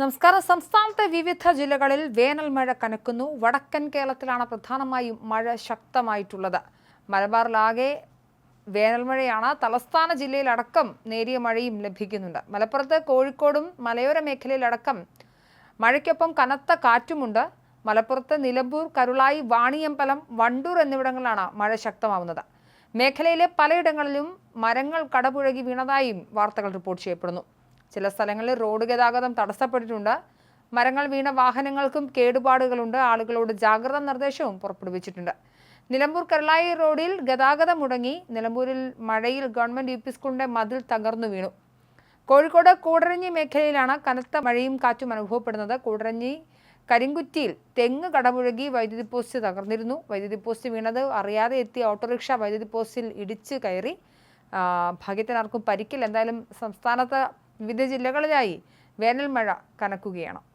നമസ്കാരം. സംസ്ഥാനത്തെ വിവിധ ജില്ലകളിൽ വേനൽ മഴ കനക്കുന്നു. വടക്കൻ കേരളത്തിലാണ് പ്രധാനമായും മഴ ശക്തമായിട്ടുള്ളത്. മലബാറിലാകെ വേനൽ മഴയാണ്. തലസ്ഥാന ജില്ലയിലടക്കം നേരിയ മഴയും ലഭിക്കുന്നുണ്ട്. മലപ്പുറത്ത് കോഴിക്കോടും മലയോര മേഖലയിലടക്കം മഴയ്ക്കൊപ്പം കനത്ത കാറ്റുമുണ്ട്. മലപ്പുറത്ത് നിലമ്പൂർ കരുളായി വാണിയമ്പലം വണ്ടൂർ എന്നിവിടങ്ങളിലാണ് മഴ ശക്തമാവുന്നത്. മേഖലയിലെ പലയിടങ്ങളിലും മരങ്ങൾ കടപുഴകി വീണതായും വാർത്തകൾ റിപ്പോർട്ട് ചെയ്യപ്പെടുന്നു. ചില സ്ഥലങ്ങളിൽ റോഡ് ഗതാഗതം തടസ്സപ്പെട്ടിട്ടുണ്ട്. മരങ്ങൾ വീണ വാഹനങ്ങൾക്കും കേടുപാടുകളുണ്ട്. ആളുകളോട് ജാഗ്രതാ നിർദ്ദേശവും പുറപ്പെടുവിച്ചിട്ടുണ്ട്. നിലമ്പൂർ കരളായി റോഡിൽ ഗതാഗതം മുടങ്ങി. നിലമ്പൂരിൽ മഴയിൽ ഗവൺമെന്റ് യു പി സ്കൂളിന്റെ മതിൽ തകർന്നു വീണു. കോഴിക്കോട് കൂടരഞ്ഞി മേഖലയിലാണ് കനത്ത മഴയും കാറ്റും അനുഭവപ്പെടുന്നത്. കൂടരഞ്ഞി കരിങ്കുറ്റിയിൽ തെങ്ങ് കടപുഴകി വൈദ്യുതി പോസ്റ്റ് തകർന്നിരുന്നു. വൈദ്യുതി പോസ്റ്റ് വീണത് അറിയാതെ എത്തിയ ഓട്ടോറിക്ഷ വൈദ്യുതി പോസ്റ്റിൽ ഇടിച്ച് കയറി. ഭാഗ്യത്തിനാർക്കും ഭാഗ്യത്തിന് പരിക്കില്ല എന്തായാലും സംസ്ഥാനത്ത് വിവിധ ജില്ലകളിലായി വേനൽ മഴ കനക്കുകയാണ്.